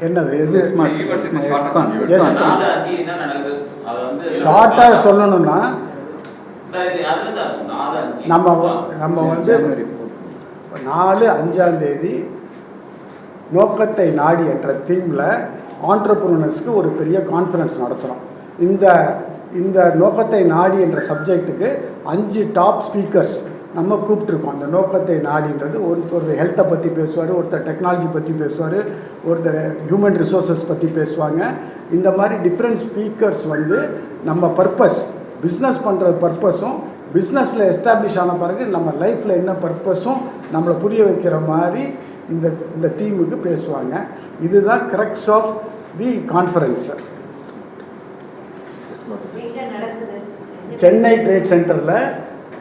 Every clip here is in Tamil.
என்னது ஷார்ட்டாக சொல்லணும்னா நம்ம நம்ம வந்து நாலு அஞ்சாம் தேதி நோக்கத்தை நாடி என்ற தீமில் ஆண்டர்பிரினர்ஸ்க்கு ஒரு பெரிய கான்ஃபரன்ஸ் நடத்துகிறோம் இந்த இந்த நோக்கத்தை நாடி என்ற சப்ஜெக்ட்டுக்கு அஞ்சு டாப் ஸ்பீக்கர்ஸ் நம்ம கூப்பிட்ருக்கோம் அந்த நோக்கத்தை நாடின்றது ஒருத்தர் ஹெல்த்தை பற்றி பேசுவார் ஒருத்தர் டெக்னாலஜி பற்றி பேசுவார் ஒருத்தர் ஹியூமன் ரிசோர்ஸஸ் பற்றி பேசுவாங்க. இந்த மாதிரி டிஃப்ரெண்ட் ஸ்பீக்கர்ஸ் வந்து நம்ம பர்பஸ் பிஸ்னஸ் பண்ணுற பர்பஸும் பிஸ்னஸில் எஸ்டாப்ளிஷ் ஆன பிறகு நம்ம லைஃப்பில் என்ன பர்பஸும் நம்மளை புரிய வைக்கிற மாதிரி இந்த இந்த தீமுக்கு பேசுவாங்க. இதுதான் crux of the conference Chennai trade சென்டரில்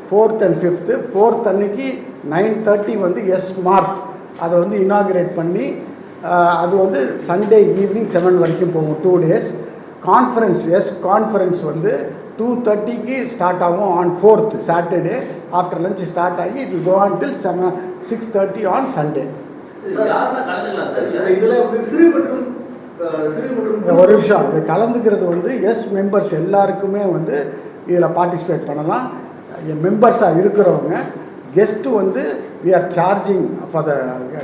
ஃபோர்த் அண்ட் ஃபிஃப்த்து ஃபோர்த் அன்னைக்கு நைன் தேர்ட்டி வந்து எஸ் மார்ச் அதை வந்து இனாகிரேட் பண்ணி அது வந்து சண்டே ஈவினிங் செவன் வரைக்கும் போகும் two days conference S conference வந்து டூ தேர்ட்டிக்கு ஸ்டார்ட் ஆகும் on fourth Saturday after lunch start ஆகி it go on till seven six thirty on Sunday ஒரு நிமிஷம். இது கலந்துக்கிறது வந்து எஸ் மெம்பர்ஸ் எல்லாருக்குமே வந்து இதில் பார்ட்டிசிபேட் பண்ணலாம். மெம்பர்ஸாக இருக்கிறவங்க கெஸ்ட்டு வந்து we are charging for the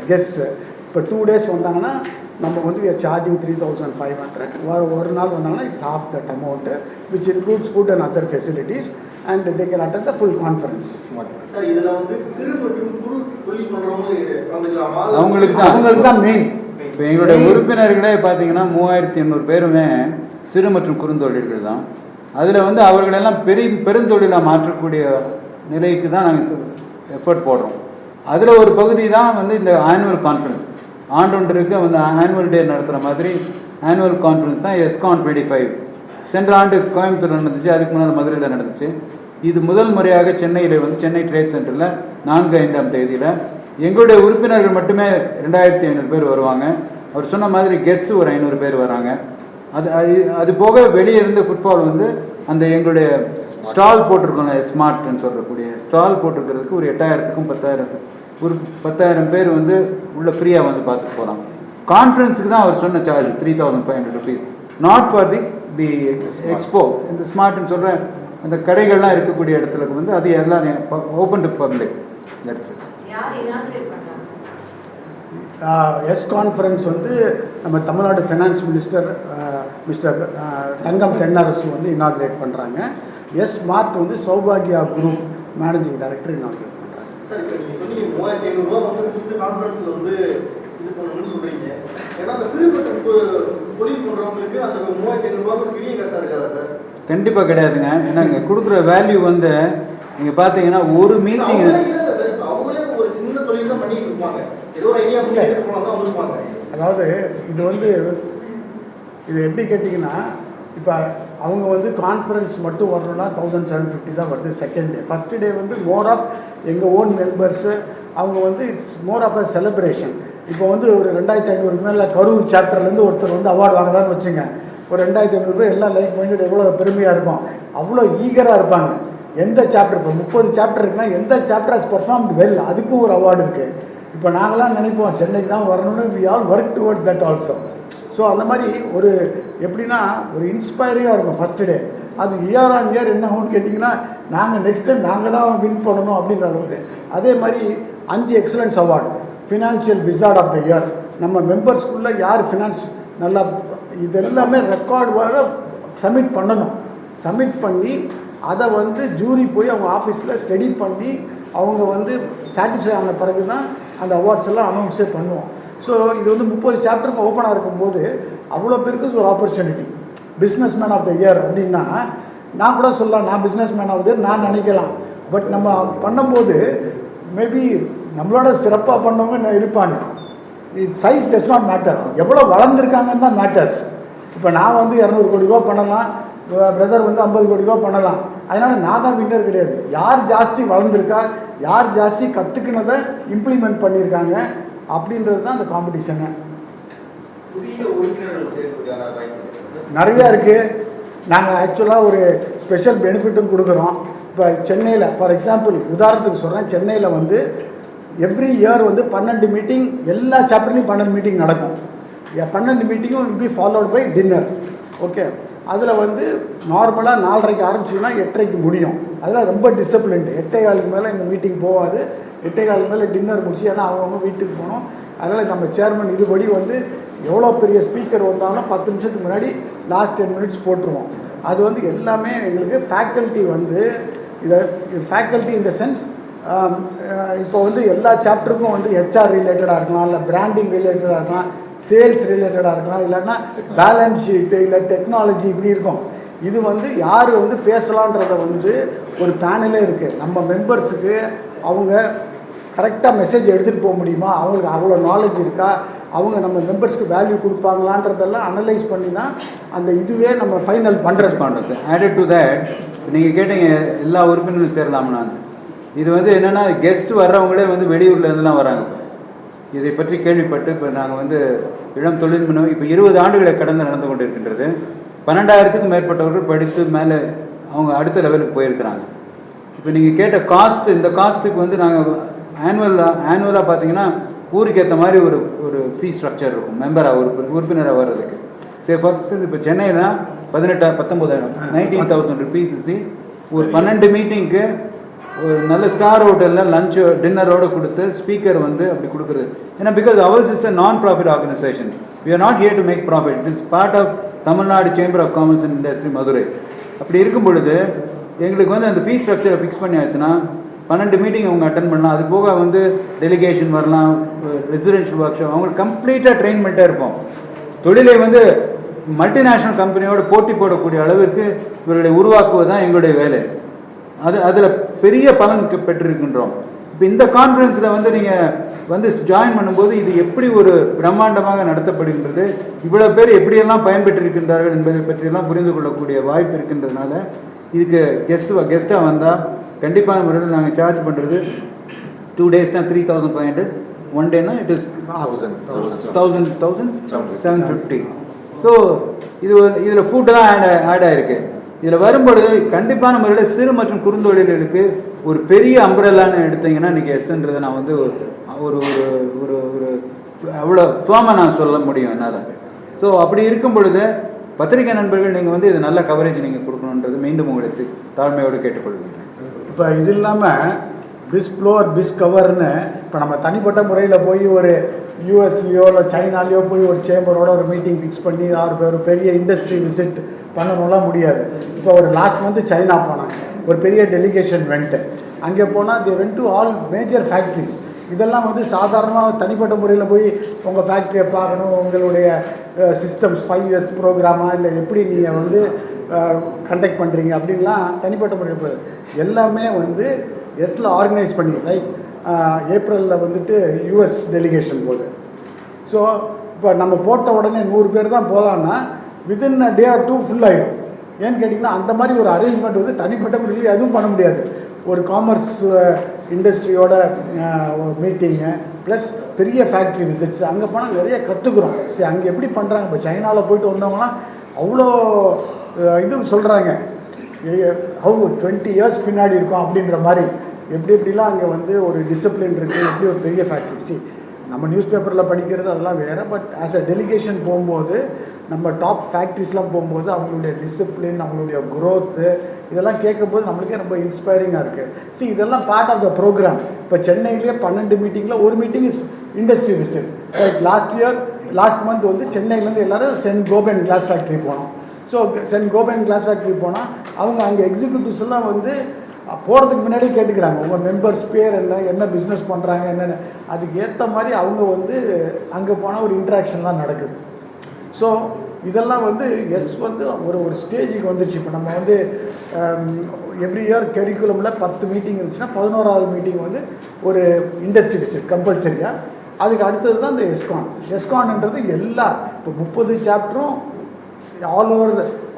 guest இப்போ டூ டேஸ் வந்தாங்கன்னா நம்ம வந்து we are charging three thousand five hundred ஒரு நாள் வந்தாங்கன்னா it's of that amount which includes food and other facilities and they can attend the full conference sir இதுல வந்து சிறு மற்றும் குறு தொழில் பண்றவங்க கலந்துக்கலாமா அவங்களுக்கு தான். அவங்களுக்கு தான் மெயின் இப்போ எங்களுடைய உறுப்பினர்களே பார்த்தீங்கன்னா மூவாயிரத்தி எண்ணூறு பேருமே சிறு மற்றும் குறுந்தொழில்கள் தான். அதில் வந்து அவர்களெல்லாம் பெரிய பெருந்தொழிலாக மாற்றக்கூடிய நிலைக்கு தான் நாங்கள் எஃபர்ட் போடுறோம். அதில் ஒரு பகுதி தான் வந்து இந்த ஆனுவல் கான்ஃபரன்ஸ் ஆண்டொன்றிற்கு வந்து ஆனுவல் டே நடத்துகிற மாதிரி ஆனுவல் கான்ஃபரன்ஸ் தான் எஸ்கான் டுவெண்ட்டி ஃபைவ் சென்ற ஆண்டு கோயம்புத்தூர் நடந்துச்சு அதுக்கு முன்னால் மதுரையில் நடந்துச்சு. இது முதல் முறையாக சென்னையில் வந்து சென்னை ட்ரேட் சென்டரில் நான்கு ஐந்தாம் தேதியில். எங்களுடைய உறுப்பினர்கள் மட்டுமே ரெண்டாயிரத்தி ஐநூறு பேர் வருவாங்க. அவர் சொன்ன மாதிரி கெஸ்ட்டு ஒரு ஐநூறு பேர் வராங்க. அது அது- அது போக வெளியே இருந்த ஃபுட்பால் வந்து அந்த எங்களுடைய ஸ்டால் போட்டிருக்கோம்ல ஸ்மார்ட்னு சொல்லக்கூடிய ஸ்டால் போட்டிருக்கிறதுக்கு ஒரு எட்டாயிரத்துக்கும் பத்தாயிரத்துக்கும் ஒரு பத்தாயிரம் பேர் வந்து உள்ள ஃப்ரீயாக வந்து பார்த்துட்டு போகலாம் கான்ஃபரன்ஸுக்கு தான் அவர் சொன்ன charge three thousand five hundred rupees not for the the expo இந்த ஸ்மார்ட்னு சொல்கிற அந்த கடைகள்லாம் இருக்கக்கூடிய இடத்துல வந்து அது எல்லாம் open to public that's it yes conference வந்து நம்ம Tamil Nadu finance minister mister Thangam Thennarasu வந்து இனாக்ரேட் பண்ணுறாங்க எஸ் மார்ட் வந்து சௌபாகியா குரூப் மேனேஜிங் டைரக்டர் இனாக்ரேட் பண்ணுறாங்க கண்டிப்பாக கிடையாதுங்க. ஏன்னா இங்கே கொடுக்குற வேல்யூ வந்து நீங்கள் பார்த்தீங்கன்னா ஒரு மீட்டிங் அவங்களே இல்ல சார் இப்போ அவங்களே ஒரு சின்ன தொழில் தான் பண்ணிட்டு இருப்பாங்க ஏதோ ஒரு ஐடியா பண்ணிட்டு போனா தான் வந்திருப்பாங்க அதாவது இது வந்து இது எப்படி கேட்டிங்கன்னா இப்போ அவங்க வந்து கான்ஃபரன்ஸ் மட்டும் வரணும்னா தௌசண்ட் செவன் ஃபிஃப்டி தான் வருது செகண்ட் டே ஃபஸ்ட் டே வந்து மோர் ஆஃப் எங்கள் ஓன் மெம்பர்ஸு அவங்க வந்து it's more of a celebration இப்போ வந்து ஒரு ரெண்டாயிரத்தி ஐநூறுக்கு மேலே கரூர் சாப்டர்லேருந்து ஒருத்தர் வந்து அவார்டு வாங்குறான்னு வச்சுங்க. ஒரு ரெண்டாயிரத்தி ஐநூறு பேர் எல்லாம் லைக் மைண்டட் எவ்வளோ பெருமையாக இருக்கும். அவ்வளோ ஈகராக இருப்பாங்க. எந்த சாப்டர் இப்போ முப்பது சாப்டர் இருக்குன்னா எந்த சாப்டர் ஹஸ் பர்ஃபார்ம்டு வெல் அதுக்கும் ஒரு அவார்டு இருக்குது இப்போ நாங்களாம் நினைப்போம் சென்னைக்கு தான் வரணும்னு we all work towards that also so அந்த மாதிரி ஒரு எப்படின்னா ஒரு இன்ஸ்பைரிங்காக இருக்கும் ஃபஸ்ட்டு டே அது இயர் ஆன் இயர் என்ன ஆகும்னு கேட்டிங்கன்னா நாங்கள் நெக்ஸ்ட் டைம் நாங்கள் தான் வின் பண்ணணும் அப்படின்ற அளவுக்கு. அதே மாதிரி அஞ்சு excellence award financial wizard of the year நம்ம மெம்பர்ஸ்குள்ளே யார் ஃபினான்ஸ் நல்லா இது எல்லாமே ரெக்கார்டு வர சப்மிட் பண்ணணும். சப்மிட் பண்ணி அதை வந்து ஜூரி போய் அவங்க ஆஃபீஸில் ஸ்டடி பண்ணி அவங்க வந்து சாட்டிஸ்ஃபை ஆன பிறகு தான் அந்த அவார்ட்ஸ் எல்லாம் அனௌன்ஸே பண்ணுவோம். ஸோ இது வந்து முப்பது சாப்டருக்கு ஓப்பனாக இருக்கும்போது அவ்வளோ பேருக்கு ஒரு opportunity business man of the year அப்படின்னா நான் கூட சொல்லலாம் நான் business man of the year நான் நினைக்கலாம். பட் நம்ம பண்ணும்போது மேபி நம்மளோட சிறப்பாக பண்ணவங்க என்ன இருப்பாங்க. சைஸ் டஸ் நாட் மேட்டர் எவ்வளோ வளர்ந்துருக்காங்கன்னு தான் மேட்டர்ஸ் இப்போ நான் வந்து இரநூறு கோடி ரூபா பண்ணலாம் பிரதர் வந்து ஐம்பது கோடி ரூபா பண்ணலாம். அதனால் நான் தான் வின்னர் கிடையாது. யார் ஜாஸ்தி வளர்ந்துருக்கா யார் ஜாஸ்தி கற்றுக்கினதை இம்ப்ளிமெண்ட் பண்ணியிருக்காங்க அப்படின்றது தான் அந்த காம்படிஷனு நிறையா இருக்குது நாங்கள் ஆக்சுவலாக ஒரு ஸ்பெஷல் பெனிஃபிட்டும் கொடுக்குறோம். இப்போ சென்னையில் ஃபார் எக்ஸாம்பிள் உதாரணத்துக்கு சொல்கிறேன் சென்னையில் வந்து எவ்ரி இயர் வந்து பன்னெண்டு மீட்டிங் எல்லா சாப்டர்லையும் பன்னெண்டு மீட்டிங் நடக்கும். பன்னெண்டு மீட்டிங்கும் இப்படி ஃபாலோட் பை டின்னர் ஓகே அதில் வந்து நார்மலாக நாலரைக்கு ஆரம்பிச்சிங்கன்னா எட்டரைக்கு முடியும். அதில் ரொம்ப டிசிப்ளின்டு எட்டே காலுக்கு மேலே இந்த மீட்டிங் போகாது. எட்டே காலுக்கு மேலே டின்னர் முடிச்சு ஏன்னா அவங்கவுங்க வீட்டுக்கு போகணும். அதனால் நம்ம சேர்மன் இதுபடி வந்து எவ்வளோ பெரிய ஸ்பீக்கர் வந்தாலும் பத்து நிமிஷத்துக்கு முன்னாடி லாஸ்ட் டென் மினிட்ஸ் போட்டுருவோம். அது வந்து எல்லாமே எங்களுக்கு ஃபேக்கல்ட்டி வந்து இதை ஃபேக்கல்ட்டி இந்த சென்ஸ் இப்போ வந்து எல்லா சாப்டருக்கும் வந்து ஹெச்ஆர் ரிலேட்டடாக இருக்கலாம் இல்லை பிராண்டிங் ரிலேட்டடாக இருக்கலாம் சேல்ஸ் ரிலேட்டடாக இருக்கலாம் இல்லைன்னா பேலன்ஸ் ஷீட்டு இல்லை டெக்னாலஜி இப்படி இருக்கும். இது வந்து யார் வந்து பேசலான்றத வந்து ஒரு பேனலே இருக்குது நம்ம மெம்பர்ஸுக்கு அவங்க கரெக்டாக மெசேஜ் எடுத்துகிட்டு போக முடியுமா? அவங்களுக்கு அவ்வளோ நாலேஜ் இருக்கா? அவங்க நம்ம மெம்பர்ஸ்க்கு வேல்யூ கொடுப்பாங்களான்றதெல்லாம் அனலைஸ் பண்ணி தான் அந்த இதுவே நம்ம ஃபைனல் பண்ணுறது பண்ணுறோம் சார். ஆடட் டு தட் நீங்கள் கேட்டீங்க எல்லா உறுப்பினரும் சேரலாம்னான்னு இது வந்து என்னென்னா கெஸ்ட் வர்றவங்களே வந்து வெளியூர்லேருந்துலாம் வராங்க. இதை பற்றி கேள்விப்பட்டு இப்போ நாங்கள் வந்து இளம் தொழில் முனைவு இப்போ இருபது ஆண்டுகளை கடந்து நடந்து கொண்டு இருக்கின்றது பன்னெண்டாயிரத்துக்கும் மேற்பட்டவர்கள் படித்து மேலே அவங்க அடுத்த லெவலுக்கு போயிருக்கிறாங்க. இப்போ நீங்கள் கேட்ட காஸ்ட் இந்த காஸ்ட்டுக்கு வந்து நாங்கள் ஆனுவலாக ஆனுவலாக பார்த்தீங்கன்னா ஊருக்கு ஏற்ற மாதிரி ஒரு ஒரு ஃபீ ஸ்ட்ரக்சர் இருக்கும். மெம்பராக உறுப்பு உறுப்பினராக வர்றதுக்கு. சே ஃபார் இப்போ சென்னைனா பதினெட்டா பத்தொம்போதாயிரம் நைன்டீன் தௌசண்ட் ருபீஸ் ஒரு பன்னெண்டு மீட்டிங்க்கு ஒரு நல்ல ஸ்டார் ஹோட்டலில் லஞ்சு டின்னரோடு கொடுத்து ஸ்பீக்கர் வந்து அப்படி கொடுக்குறது ஏன்னா because our is a non profit organisation we are not here to make profit it is part of Tamil Nadu chamber of commerce and industry Madurai அப்படி இருக்கும் பொழுது எங்களுக்கு வந்து அந்த ஃபீஸ் ஸ்ட்ரக்சரை ஃபிக்ஸ் பண்ணியாச்சுன்னா பன்னெண்டு மீட்டிங் அவங்க அட்டன் பண்ணலாம். அது போக வந்து டெலிகேஷன் வரலாம் ரெசிடென்ஷியல் ஒர்க் ஷாப் அவங்களுக்கு கம்ப்ளீட்டாக ட்ரெயின் பண்ணிட்டே இருப்போம். தொழிலை வந்து மல்டிநேஷ்னல் கம்பெனியோட போட்டி போடக்கூடிய அளவிற்கு இவர்களை உருவாக்குவது தான் எங்களுடைய வேலை. அது அதில் பெரிய பலன் பெற்றிருக்கின்றோம். இப்போ இந்த கான்ஃபரன்ஸில் வந்து நீங்கள் வந்து ஜாயின் பண்ணும்போது இது எப்படி ஒரு பிரம்மாண்டமாக நடத்தப்படுகின்றது இவ்வளோ பேர் எப்படியெல்லாம் பயன்பெற்றிருக்கின்றார்கள் என்பதை பற்றியெல்லாம் புரிந்து கொள்ளக்கூடிய வாய்ப்பு இருக்கின்றதுனால இதுக்கு கெஸ்ட் கெஸ்ட்டாக வந்தால் கண்டிப்பான முறையில் நாங்கள் சார்ஜ் பண்ணுறது two டேஸ்னால் three thousand five hundred one டேனா it is thousand thousand seven fifty so இது இதில் ஃபுட்டெல்லாம் ஆட் ஆட் ஆயிருக்கு. இதில் வரும்பொழுது கண்டிப்பான முறையில் சிறு மற்றும் குறுந்தொழில்களுக்கு ஒரு பெரிய அம்பரலான்னு எடுத்தீங்கன்னா இன்றைக்கி எஸ்ன்றதை நான் வந்து ஒரு ஒரு ஒரு ஒரு அவ்வளோ ஃபேமாக நான் சொல்ல முடியும் என்னால். ஸோ அப்படி இருக்கும் பொழுது பத்திரிகை நண்பர்கள் நீங்கள் வந்து இது நல்ல கவரேஜ் நீங்கள் கொடுக்கணுன்றது மீண்டும் உங்களுக்கு தாழ்மையோடு கேட்டுக்கொள்கிறேன் இப்போ இது இல்லாமல் பிஸ் ஃப்ளோர் பிஸ் கவர்னு இப்போ நம்ம தனிப்பட்ட முறையில் போய் ஒரு யூஎஸ்லேயோ இல்லை சைனாலேயோ போய் ஒரு சேம்பரோட ஒரு மீட்டிங் ஃபிக்ஸ் பண்ணி ஆறு பேர் பெரிய இண்டஸ்ட்ரி விசிட் பண்ணணும்லாம் முடியாது. இப்போ ஒரு லாஸ்ட் மந்த்து சைனா போனாங்க. ஒரு பெரிய டெலிகேஷன் வெண்ட்டு அங்கே போனால் they went to all major factories இதெல்லாம் வந்து சாதாரணமாக தனிப்பட்ட முறையில் போய் உங்கள் ஃபேக்ட்ரியை பார்க்கணும் உங்களுடைய சிஸ்டம்ஸ் ஃபைவ் இயர்ஸ் ப்ரோக்ராமா இல்லை எப்படி நீங்கள் வந்து கண்டக்ட் பண்ணுறீங்க அப்படின்லாம் தனிப்பட்ட முறையில் போய். எல்லாமே வந்து எஸ்ல ஆர்கனைஸ் பண்ணி லைக் ஏப்ரலில் வந்துட்டு யூஎஸ் டெலிகேஷன் போகுது. ஸோ இப்போ நம்ம போட்ட உடனே நூறு பேர் தான் போகலான்னா within a day or two full ஆகிடும் ஏன்னு கேட்டிங்கன்னா அந்த மாதிரி ஒரு அரேஞ்ச்மெண்ட் வந்து தனிப்பட்ட முறையில் எதுவும் பண்ண முடியாது. ஒரு காமர்ஸ் இண்டஸ்ட்ரியோட மீட்டிங்கு ப்ளஸ் பெரிய ஃபேக்ட்ரி விசிட்ஸ் அங்கே போனால் நிறைய கற்றுக்குறோம் சரி அங்கே எப்படி பண்ணுறாங்க இப்போ சைனாவில் போயிட்டு வந்தவங்களாம் அவ்வளோ இது சொல்கிறாங்க ஹவு டுவெண்ட்டி இயர்ஸ் பின்னாடி இருக்கும் அப்படின்ற மாதிரி. எப்படி எப்படிலாம் அங்கே வந்து ஒரு டிசிப்ளின் இருக்குது எப்படி ஒரு பெரிய ஃபேக்ட்ரி சி நம்ம நியூஸ் பேப்பரில் படிக்கிறது அதெல்லாம் வேறு பட் ஆஸ் அ டெலிகேஷன் போகும்போது நம்ம டாப் ஃபேக்ட்ரிஸ்லாம் போகும்போது அவங்களுடைய டிசிப்ளின் அவங்களுடைய க்ரோத்து இதெல்லாம் கேட்கும்போது நம்மளுக்கே ரொம்ப இன்ஸ்பைரிங்காக இருக்குது சி இதெல்லாம் பார்ட் ஆஃப் த ப்ரோக்ராம் இப்போ சென்னையிலேயே பன்னெண்டு மீட்டிங்கில் ஒரு meeting is industry visit like last year last month வந்து சென்னையிலேருந்து எல்லாரும் சென்ட் கோபன் கிளாஸ் ஃபேக்ட்ரி போனோம். So Saint Gobain glass factory போனால் அவங்க அங்கே எக்ஸிக்யூட்டிவ்ஸ் எல்லாம் வந்து போகிறதுக்கு முன்னாடி கேட்டுக்கிறாங்க. உங்கள் மெம்பர்ஸ் பேர் என்ன என்ன பிஸ்னஸ் பண்ணுறாங்க என்னென்ன. அதுக்கு ஏற்ற மாதிரி அவங்க வந்து அங்கே போனால் ஒரு இன்ட்ராக்ஷன்லாம் நடக்குது. ஸோ இதெல்லாம் வந்து எஸ் வந்து ஒரு ஒரு ஸ்டேஜுக்கு வந்துருச்சு. இப்போ நம்ம வந்து எவ்ரி இயர் கரிக்குலமில் பத்து மீட்டிங் இருந்துச்சுன்னா பதினோராவது மீட்டிங் வந்து ஒரு இண்டஸ்ட்ரி விசிட் கம்பல்சரியாக அதுக்கு அடுத்தது தான் இந்த எஸ்கான் எஸ்கான்ன்றது எல்லா இப்போ முப்பது சாப்டரும் all over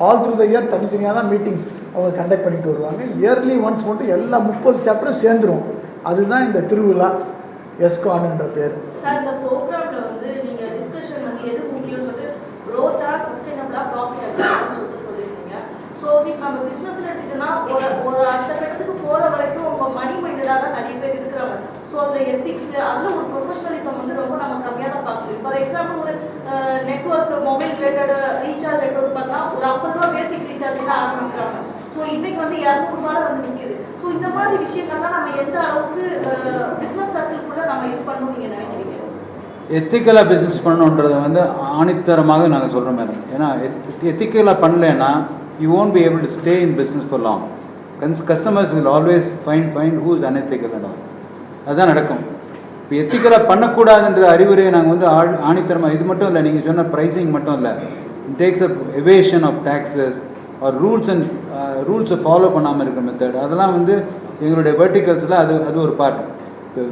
all through the year தனித்தனியாக தான் மீட்டிங்ஸ் அவங்க கண்டக்ட் பண்ணிட்டு வருவாங்க. இயர்லி ஒன்ஸ் மட்டும் எல்லா முப்பது சாப்டரும் சேர்ந்துருவோம் அதுதான் இந்த திருவிழா எஸ்கான்ன்ற பேர் சார் இந்த ப்ரோக்ராம்ல வந்து நீங்க டிஸ்கஷன் வந்து எது முக்கியம்னு சொல்லிட்டு growth-ஆ சஸ்டைனபிளா ப்ராஃபிட்டபிளான்னு சொல்லிட்டு சொல்லியிருக்கீங்க ஸோ இப்போ நம்ம பிஸ்னஸ்ல எடுத்துக்கிட்டோம்னா ஒரு ஒரு அடுத்த கட்டத்துக்கு போற வரைக்கும் உங்க மணி மைண்டடாக தான் நிறைய பேர் இருக்கிறாங்க ஸோ அதில் எத்திக்ஸ் அதில் ஒரு ப்ரொஃபஷனலிசம் வந்து ரொம்ப நம்ம கம்மியாக தான் பார்க்குது ஃபார் எக்ஸாம்பிள் ஒரு ப்ரீபெய்டு ரீசார்ஜ் எட்டு பார்த்தா ஒரு ஐம்பது ரூபா பேசிக் ரீசார்ஜ் தான் ஆரம்பிக்கிறாங்க. ஸோ இன்னைக்கு வந்து இரநூறுபால வந்து நிற்குது ஸோ இந்த மாதிரி விஷயங்கள்லாம் நம்ம எந்த அளவுக்கு பிஸ்னஸ் சர்க்கிள்குள்ள நம்ம இது பண்ணணும் நீங்கள் நினைக்கிறீங்க? எத்திக்கலாக பிஸ்னஸ் பண்ணுன்றதை வந்து ஆணித்தரமாக நாங்கள் சொல்கிறோம் மேடம் ஏன்னா எத் எத்திக்கலாக பண்ணலைன்னா you won't be able to stay in business for long. Guns customers will always find find who's is unethical and அதுதான் நடக்கும். இப்போ எத்திக்கலாக பண்ணக்கூடாதுன்ற அறிவுரையை நாங்கள் வந்து ஆள் ஆணித்தரமாக இது மட்டும் இல்லை நீங்கள் சொன்ன ப்ரைஸிங் மட்டும் இல்லை. Tax up evasion of taxes or rules and ரூல்ஸை ஃபாலோ பண்ணாமல் இருக்கிற மெத்தட் அதெல்லாம் வந்து எங்களுடைய வெர்டிகல்ஸில் அது அது ஒரு பார்ட் இப்போ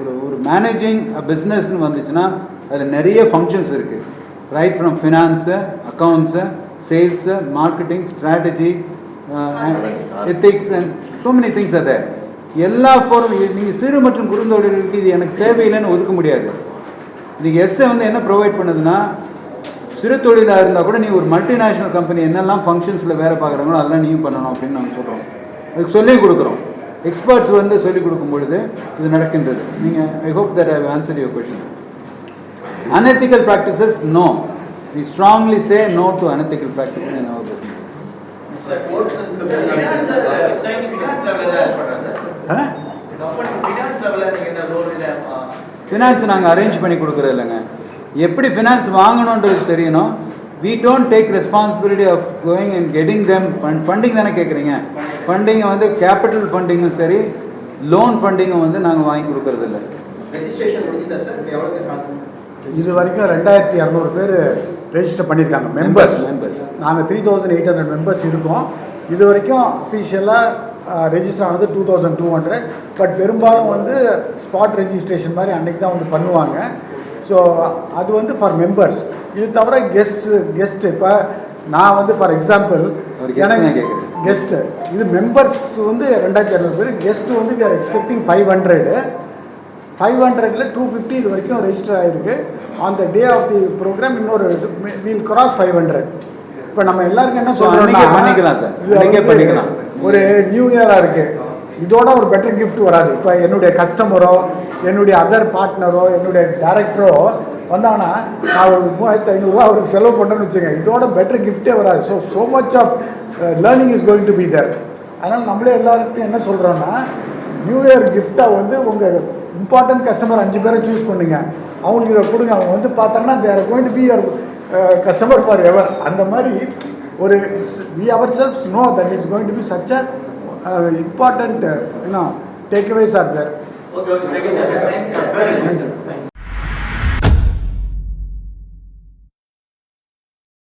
ஒரு ஒரு மேனேஜிங் பிஸ்னஸ்னு வந்துச்சுன்னா அதில் நிறைய ஃபங்க்ஷன்ஸ் இருக்குது right from finance accounts sales marketing strategy ethics and so many things அதை எல்லா ஃபோரும் நீங்கள் சிறு மற்றும் குறுந்தொழில்களுக்கு இது எனக்கு தேவையில்லைன்னு ஒதுக்க முடியாது. நீங்கள் எஸ்ஸை வந்து என்ன ப்ரொவைட் பண்ணுதுன்னா சிறு தொழிலாக இருந்தால் கூட நீ ஒரு மல்டிநேஷ்னல் கம்பெனி என்னெல்லாம் ஃபங்க்ஷன்ஸில் வேலை பார்க்குறாங்களோ அதெல்லாம் நீயும் பண்ணணும் அப்படின்னு நாங்கள் சொல்கிறோம் அதுக்கு சொல்லிக் கொடுக்குறோம் எக்ஸ்பர்ட்ஸ் வந்து சொல்லிக் கொடுக்கும் பொழுது இது நடக்கின்றது நீங்கள் I hope that I answer your question finance லெவலில் தான் பண்ணுறேன் சார் ஆ? கம்பெனி ஃபினான்ஸ் லெவலில் நீங்கள் இந்த லோன் இல்லை ஃபினான்ஸ் நாங்கள் அரேஞ்ச் பண்ணி கொடுக்குறது இல்லைங்க எப்படி ஃபினான்ஸ் வாங்கணுன்றது தெரியணும். We don't take responsibility of going and getting them funding தானே கேட்குறீங்க ஃபண்டிங்கை வந்து கேபிட்டல் ஃபண்டிங்கும் சரி லோன் ஃபண்டிங்கும் வந்து நாங்கள் வாங்கி கொடுக்கறது இல்லை ரெஜிஸ்ட்ரேஷன் முடிஞ்சுதா சார் இப்போ எவ்வளோ பேர் இது வரைக்கும் ரெண்டாயிரத்தி இரநூறு பேர் ரெஜிஸ்டர் பண்ணியிருக்காங்க மெம்பர்ஸ் Members. நாங்கள் three thousand eight hundred members இருக்கோம். இது வரைக்கும் அஃபிஷியலாக ரெஜிஸ்டர் ஆனது two thousand two hundred but பெரும்பாலும் வந்து ஸ்பாட் ரெஜிஸ்ட்ரேஷன் மாதிரி அன்றைக்கி தான் வந்து பண்ணுவாங்க. ஸோ அது வந்து ஃபார் மெம்பர்ஸ் இது தவிர கெஸ்ட் கெஸ்ட் இப்போ நான் வந்து ஃபார் எக்ஸாம்பிள் கேட்குறேன். கெஸ்ட்டு இது மெம்பர்ஸ் வந்து ரெண்டாயிரத்தி இரநூறு பேர். கெஸ்ட் வந்து we are expecting five hundred five ஹண்ட்ரடில் டூ ஃபிஃப்டி இது வரைக்கும் ரெஜிஸ்டர் ஆகிருக்கு on the day of the programme இன்னொரு வீல் கிராஸ் ஃபைவ் ஹண்ட்ரட் இப்போ நம்ம எல்லாருக்கும் என்ன சொல்கிறோம் பண்ணிக்கலாம். அன்னைக்கே பண்ணிக்கலாம். ஒரு நியூ இயராக இருக்குது இதோட ஒரு பெட்டர் gift வராது. இப்போ என்னுடைய கஸ்டமரோ என்னுடைய அதர் பார்ட்னரோ என்னுடைய டேரக்டரோ வந்தாங்கன்னா நான் ஒரு மூவாயிரத்து ஐநூறுரூவா அவருக்கு செலவு பண்ணுறேன்னு வச்சுங்க இதோட பெட்டர் கிஃப்டே வராது. So so much of learning is going to be there அதனால் நம்மளே எல்லாருக்கும் என்ன சொல்கிறோன்னா நியூ இயர் கிஃப்டாக வந்து உங்கள் இம்பார்ட்டன்ட் கஸ்டமர் அஞ்சு பேரை சூஸ் பண்ணுங்க. அவங்களுக்கு இதை கொடுங்க. அவங்க வந்து பார்த்தாங்கன்னா they're going to be your customer forever அந்த மாதிரி ஒரு we ourselves know that it's going to be such a important you know takeaways are there okay okay thank you sir Thank you.